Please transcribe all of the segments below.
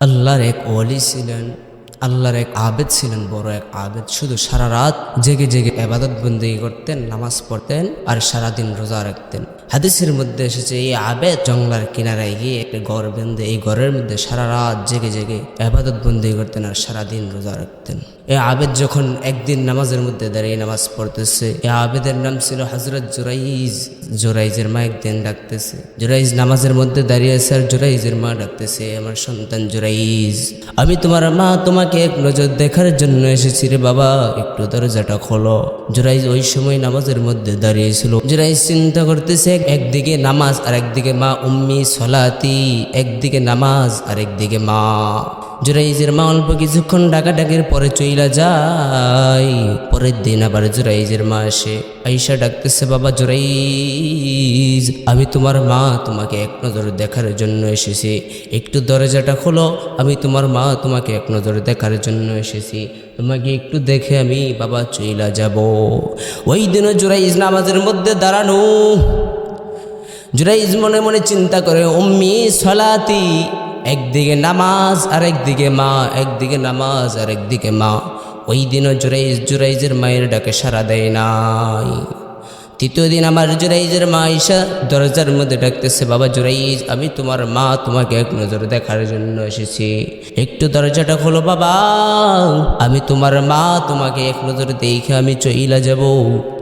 আল্লাহর এক ওয়ালি ছিলেন, আল্লাহর এক আবেদ ছিলেন, বড় এক আবেদ। শুধু সারা রাত জেগে জেগে আবাদত বন্দি করতেন, নামাজ পড়তেন আর সারাদিন রোজা রাখতেন। হাদিসের মধ্যে এসেছে, এই আবেদ জঙ্গলার কিনারায় গিয়ে একটা ঘর বেঁধে, এই ঘরের মধ্যে সারা রাত জেগে জেগে আবাদত বন্দি করতেন আর সারাদিন রোজা রাখতেন। এই আবেদ যখন একদিন নামাজের মধ্যে দাঁড়িয়ে নামাজ পড়তেছে এই আবেদের নাম ছিল হজরত জোরাইজ। জোরাইজের মা একদিন ডাকতেছে, জোরাইজ, নামাজের মধ্যে দাঁড়িয়ে আছে আর জোরাইজের মা ডাকতেছে, আমার সন্তান জোরাইজ। আমি তোমার মা, তোমাকে এক নজর দেখার জন্য এসেছি রে বাবা, একটু দরজাটা খোলো। জোরাইজ ওই সময় নামাজের মধ্যে দাঁড়িয়েছিল জোরাইজ চিন্তা করতেছে একদিকে নামাজ, আর একদিকে মা উম্মি সলাতি, একদিকে নামাজ, আর একদিকে মা। জুরাইজের মা অল্প কিছুক্ষণ ডাকাডাকির পরে চইলা যায়। পরের দিন আবার জুরাইজের মা আসে আইসা ডাকতেছে, বাবা জুরাইজ, আমি তোমার মা, তোমাকে এক নজর দেখার জন্য এসেছি। একটু দরজাটা খোলো, আমি তোমার মা, তোমাকে এক নজর দেখার জন্য এসেছি। তোমাকে একটু দেখে আমি বাবা চইলা যাব। ওই দিনও জুরাইজ নামাজের মধ্যে দাঁড়ানো। জুরাইজ মনে মনে চিন্তা করে, উম্মি সলাতি, একদিকে নামাজ আর একদিকে মা, একদিকে নামাজ আর একদিকে মা। ওই দিনও জুরাইজ, জুরাইজের মায়ের ডাকে সারা দেয় নাই। তৃতীয় দিন আমার জুরাইজের মা ঈশা দরজার মধ্যে ডাকতেছে, বাবা জুরাইজ, আমি তোমার মা, তোমাকে এক নজর দেখার জন্য এসেছি। একটু দরজাটা খোলো বাবা, আমি তোমার মা, তোমাকে এক নজর দেখে আমি চইলা যাব।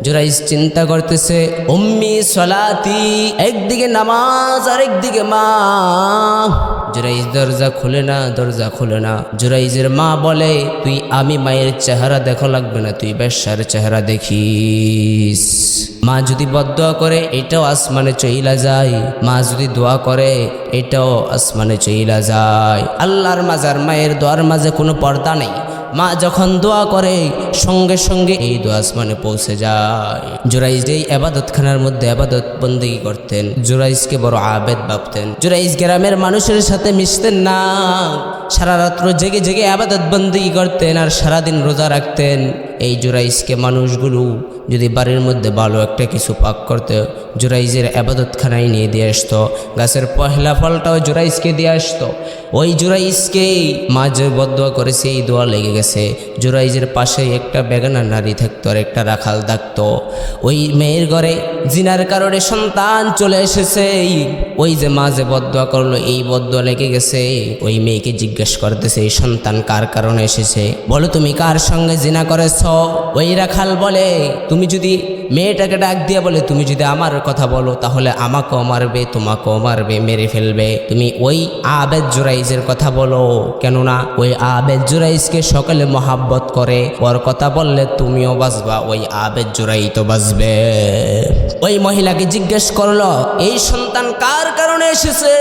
জুরাইজ চিন্তা করতেছে, উম্মি সলাতি, একদিকে নামাজ আর একদিকে মা। জুরাইজ দরজা খুলে না, দরজা খুলে না। জুরাইজের মা বলে, তুই, আমি মায়ের চেহারা দেখা লাগবে না, তুই বেশ্যার চেহারা দেখিস। মা যদি বদোয়া করে, এটাও আসমানে চইলা যায়। মা যদি দোয়া করে, এটাও আসমানে চইলা যায়। আল্লাহর মাজার, মায়ের দোয়ার মাঝে কোনো পর্দা নেই। মা যখন দোয়া করে, সঙ্গে সঙ্গে এই দোয়া আসমানে পৌঁছে যায়। জুরাইজ এই আবাদতখানার মধ্যে আবাদত বন্দি করতেন জুরাইজকে বড় আবেদ ভাবতেন। জুরাইজ গ্রামের মানুষের সাথে মিশতেন না। সারা রাত্র জেগে জেগে আবাদত বন্দি করতেন আর সারাদিন রোজা রাখতেন। এই জুরাইজকে মানুষগুলো যদি বাড়ির মধ্যে ভালো একটা কিছু পাক করতে জুরাইজের আবাদতখানায় নিয়ে দিয়ে আসতো, গাছের পহেলা ফলটাও জুরাইজকে দিয়ে আসতো। ওই জুরাইজকেই মা যে বদোয়া করেছে এই দোয়া লেগে গেছে। জুরাইজের পাশে একটা বেগানা নারী থাকতো আর একটা রাখাল থাকতো। ওই মেয়ের ঘরে জিনার কারণে সন্তান চলে এসেছে। ওই যে মা যে বদোয়া করল, এই বদোয়া লেগে গেছে। ওই মেয়েকে জিজ্ঞেস করতেছে, এই সন্তান কার কারণে এসেছে? বলো তুমি, কার সঙ্গে জিনা করেছ? ওই রাখাল বলে, তুমি যদি মেয়েটাকে ডাক দিয়ে বলে, তুমি যদি আমার কথা বলো, তাহলে আমাকেও মারবে, তোমাকেও মারবে, মেরে ফেলবে। তুমি ওই আবেদ জুরাইজের কথা বলো। কেননা ওই আবেদ জুরাইজকে সকালে মহাব্বত করে। ওর কথা বললে তুমিও বাঁচবা, ওই আবেদ জুরাই তো বাঁচবে। ওই মহিলাকে জিজ্ঞেস করল, এই সন্তান কার কারণে এসেছে?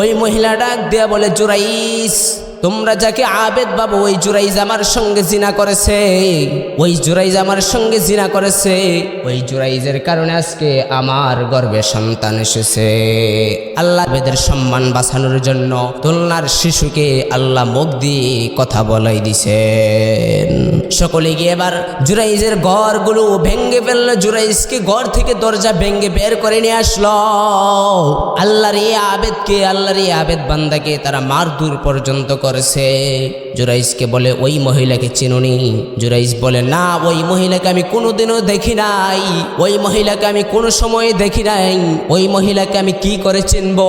ওই মহিলা ডাক দেয়া বলে জুরাইস তোমরা যাকে আবেদ বাবু, ওই জুরাইজ আমার সঙ্গে জিনা করেছে। ওই জুরাইজ আমার সঙ্গে জিনা করেছে। ওই জুরাইজের কারণে আজকে আমার গর্বে সন্তান এসেছে। আল্লাহ বেদের সম্মান বাঁচানোর জন্য তুলনার শিশুকে আল্লাহ মুখ দিয়ে কথা বলাই দিছেন। সকলে গিয়ে এবার জুরাইজের ঘরগুলো ভেঙ্গে ফেলল। জুরাইজকে ঘর থেকে দরজা ভেঙ্গে বের করে নিয়ে আসলো। আল্লাহর এই আবেদকে, আল্লাহর এই আবেদ বান্দাকে তারা মারধুর পর্যন্ত করেছে। জুরাইজকে বলে, ওই মহিলাকে চিনুনি। জুরাইজ বলে, না, ওই মহিলাকে আমি কোনোদিনও দেখি নাই। ওই মহিলাকে আমি কোনো সময় দেখি নাই। ওই মহিলাকে আমি কি করে চিনবো?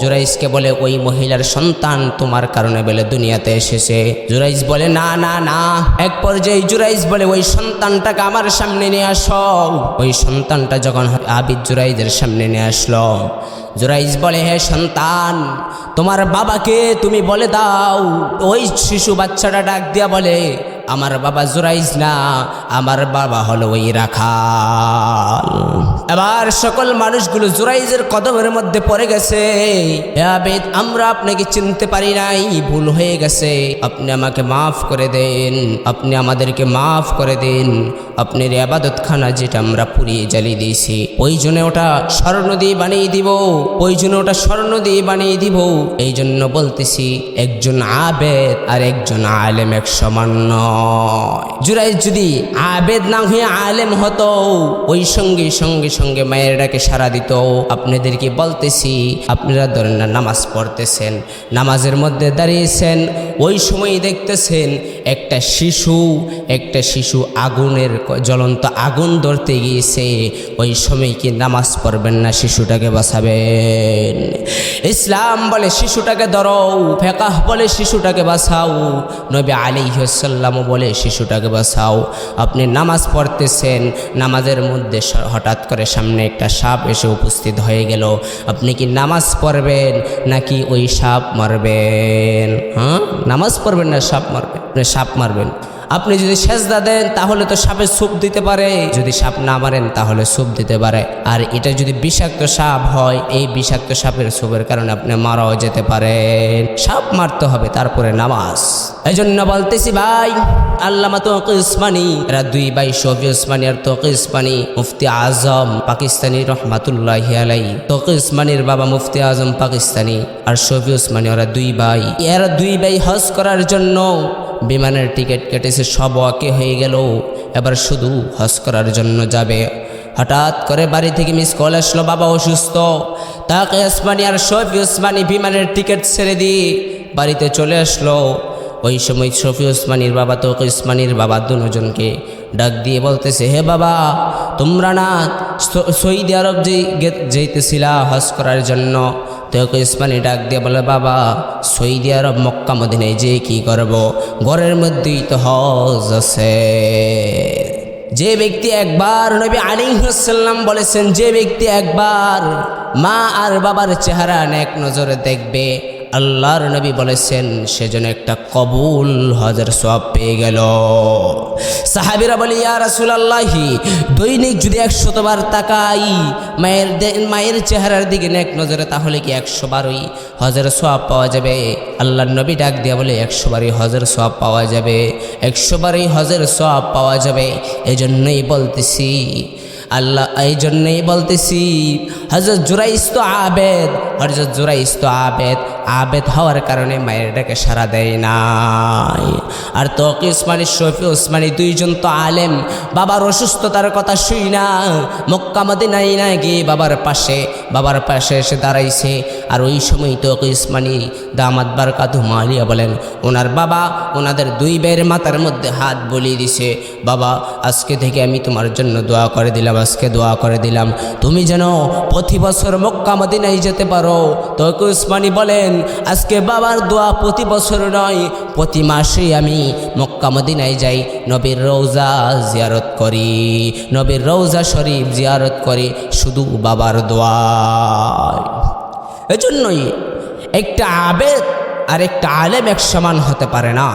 জুরাইজকে বলে, ওই মহিলার সন্তান তোমার কারণে বলে দুনিয়াতে এসেছে। জুরাইজ বলে, না না না। এক পর্যায়ে জুরাইজ বলে, ওই সন্তানটাকে আমার সামনে নিয়ে আসো। ওই সন্তানটা যখন আবিদ জুরাইজের সামনে নিয়ে আসলো জুরাইজ বলে, হে সন্তান, তোমার বাবাকে তুমি বলে দাও। ওই শিশু বাচ্চাটা ডাক দিয়া বলে আমার বাবা জুরাইজ না, আমার বাবা হলো ওই রাখাল। এবার সকল মানুষগুলো জুরাইজের কদমের মধ্যে পড়ে গেছে। আবেদ, আমরা আপনাকে চিনতে পারি নাই, ভুল হয়ে গেছে। আপনি আমাকে মাফ করে দেন, আপনি আমাদেরকে মাফ করে দিন। আপনার আবাদতখানা যেটা আমরা পুড়িয়ে জ্বালিয়ে দিয়েছি, ওই জন্য ওটা স্বর্ণ দিয়ে বানিয়ে দিব, ওই জন্য ওটা স্বর্ণ দিয়ে বানিয়ে দিব। এই জন্য বলতেছি, একজন আবেদ আর একজন আলেম এক সমান নয় জুরাইজ যদি আবেদ না হয়ে আলেম হতো, ওই সঙ্গে সঙ্গে সঙ্গে মায়ের ডাকে সারা দিত। আপনাদেরকে বলতেছি, আপনারা ধরেন না নামাজ পড়তেছেন, নামাজের মধ্যে দাঁড়িয়েছেন, ওই সময় দেখতেছেন একটা শিশু একটা শিশু আগুনের জ্বলন্ত আগুন ধরতে গিয়েছে। ওই সময় কি নামাজ পড়বেন না শিশুটাকে বাঁচাবেন? ইসলাম বলে শিশুটাকে ধরো, ফেকাহ বলে শিশুটাকে বাঁচাও। নবী আলী আলিহাসাল্লাম বলে শিশুটাকে বসাও। আপনি নামাজ পড়তেছেন, নামাজের মধ্যে হঠাৎ করে সামনে একটা সাপ এসে উপস্থিত হয়ে গেল। আপনি কি নামাজ পড়বেন নাকি ওই সাপ মারবেন? হ্যাঁ? নামাজ পড়বেন না সাপ মারবেন? সাপ মারবেন। আপনি যদি সেজদা দেন, তাহলে তো সাপে সুপ দিতে পারে। যদি সাপ না মারেন, তাহলে সুপ দিতে পারে। আর এটা যদি বিষাক্ত সাপ হয়, এই বিষাক্ত সাপের সুপের কারণে আপনি মারাও যেতে পারেন। সাপ মারতে হবে, তারপরে নামাজ। এই জন্য বলতেছি ভাই, আল্লামা তোকে উসমানী, এরা দুই ভাই, শফি উসমানী আর তোকে উসমানী, মুফতি আজম পাকিস্তানি রহমাতুল্লাহ আলাই তোকে উসমানীর বাবা মুফতি আজম পাকিস্তানি আর শফি উসমানী, ওরা দুই ভাই। এরা দুই ভাই হজ করার জন্য বিমানের টিকিট কেটেছে সব ওয়াকে হয়ে গেল। এবার শুধু হজ করার জন্য যাবে। হঠাৎ করে বাড়ি থেকে মিস কল আসলো, বাবা অসুস্থ। তাকে ওসমানী আর শফি ওসমানী বিমানের টিকিট ছেড়ে দিয়ে বাড়িতে চলে আসলো। ওই সময় শফি ওসমানীর বাবা তো ওসমানীর বাবা দুজনকে ডাক দিয়ে বলতেছে, হে বাবা, তোমরা না স- সৌদি আরব যে গে- যেতেছিলা হজ করার জন্য তো ইসমানি ডাক দিয়ে বলে, বাবা সৌদি আরব মক্কা মদিনায় যে কি করব? ঘরের মধ্যেই তো হজ আছে। যে ব্যক্তি একবার নবী আলিহাসাল্লাম বলেছেন, যে ব্যক্তি একবার মা আর বাবার চেহারা এক নজরে দেখবে আল্লাহর নবী বলেছেন সেজন্য একটা কবুল হজের সব পেয়ে গেল। সাহাবিরা বলি, ইয়া রাসূলুল্লাহি, দৈনিক যদি একশতবার তাকাই, মায়ের মায়ের চেহারার দিকে এক নজরে, তাহলে কি একশো বারই হজের সব পাওয়া যাবে? আল্লাহর নবী ডাক দিয়া বলে একশো বারই হজের সব পাওয়া যাবে একশো বারই হজের সব পাওয়া যাবে। এই জন্যই বলতেছি, আল্লাহ এই জন্যই বলতেছি হজরত জুরাইস তো আবেদ হজরত জুরাইস তো আবেদ আবেদ হওয়ার কারণে মায়ের ডাকে সারা দেয় নাই। আর তোকে উসমানী শফি উসমানী দুইজন তো আলেম, বাবার অসুস্থতার কথা শুই না। মক্কা মদিনাই না গিয়ে বাবার পাশে বাবার পাশে এসে দাঁড়াইছে। আর ওই সময় তোকে উসমানী দামাত বারকাতু মালিয়া বলেন, ওনার বাবা ওনাদের দুই বের মাথার মধ্যে হাত বলিয়ে দিছে। বাবা, আজকে থেকে আমি তোমার জন্য দোয়া করে দিলাম, আজকে দোয়া করে দিলাম। তুমি যেন প্রতি বছর মক্কা নাই যেতে পারো। তোকে উসমানী বলেন আজকে বাবার দোয়া প্রতি বছর নয়, প্রতি মাসেই আমি মক্কা মদিনায় যাই, নবীর রৌজা জিয়ারত করি, নবীর রৌজা শরীফ জিয়ারত করি, শুধু বাবার দোয়ায় এজন্যই একটা আবেদ আর একটা আলেম এক সমান হতে পারে না।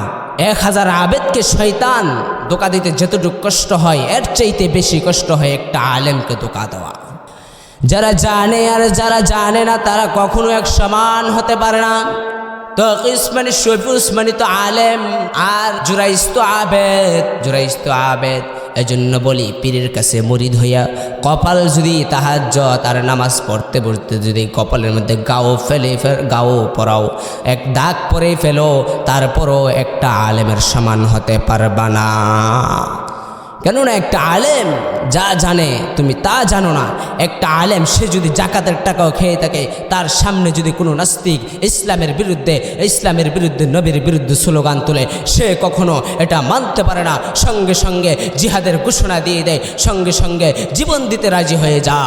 এক হাজার আবেদকে শয়তান দোকা দিতে যতটুকু কষ্ট হয়, এর চাইতে বেশি কষ্ট হয় একটা আলেমকে দোকা দেওয়া। যারা জানে আর যারা জানে না, তারা কখনো এক সমান হতে পারে না। তো উসমানি শফি উসমানি তো আলেম, আর জুরাইস তো আবেদ। জুরাইস তো আবেদ, এজন্য বলি পীরের কাছে মরিদ হইয়া কপাল যদি তাহার তার নামাজ পড়তে পড়তে যদি কপালের মধ্যে গাও ফেলে গাও পরাও, এক দাগ পরে ফেলো, তারপরও একটা আলেমের সমান হতে পারবা না। কেননা একটা আলেম যা জানে, তুমি তা জানো না। একটা আলেম, সে যদি জাকাতের টাকাও খেয়ে থাকে, তার সামনে যদি কোনো নাস্তিক ইসলামের বিরুদ্ধে ইসলামের বিরুদ্ধে, নবীর বিরুদ্ধে স্লোগান তোলে, সে কখনো এটা মানতে পারে না। সঙ্গে সঙ্গে জিহাদের ঘোষণা দিয়ে দেয়, সঙ্গে সঙ্গে জীবন দিতে রাজি হয়ে যা